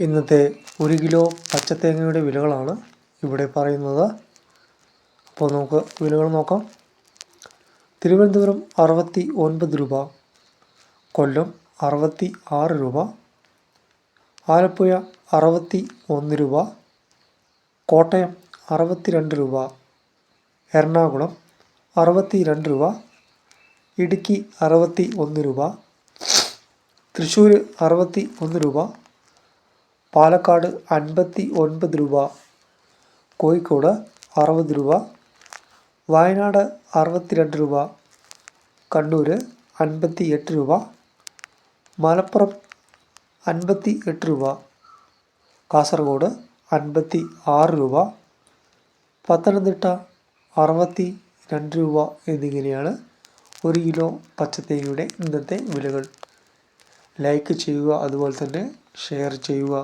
ഇന്നത്തെ ഒരു കിലോ പച്ചത്തേങ്ങയുടെ വിലകളാണ് ഇവിടെ പറയുന്നത്. അപ്പോൾ നമുക്ക് വിലകൾ നോക്കാം. തിരുവനന്തപുരം അറുപത്തി ഒൻപത് രൂപ കൊല്ലം അറുപത്തി ആറ് രൂപ ആലപ്പുഴ അറുപത്തി ഒന്ന് രൂപ കോട്ടയം അറുപത്തി രണ്ട് രൂപ എറണാകുളം അറുപത്തി രണ്ട് രൂപ ഇടുക്കി അറുപത്തി ഒന്ന് രൂപ തൃശ്ശൂർ അറുപത്തി ഒന്ന് രൂപ പാലക്കാട് അൻപത്തി ഒൻപത് രൂപ കോഴിക്കോട് അറുപത് രൂപ വയനാട് അറുപത്തി രണ്ട് രൂപ കണ്ണൂർ അൻപത്തി എട്ട് രൂപ മലപ്പുറം അൻപത്തി എട്ട് രൂപ കാസർഗോഡ് അൻപത്തി ആറ് രൂപ പത്തനംതിട്ട അറുപത്തി രണ്ട് രൂപ എന്നിങ്ങനെയാണ് ഒരു കിലോ പച്ചത്തേങ്ങയുടെ ഇന്നത്തെ വിലകൾ. ലൈക്ക് ചെയ്യുക അതുപോലെ തന്നെ ഷെയർ ചെയ്യുക.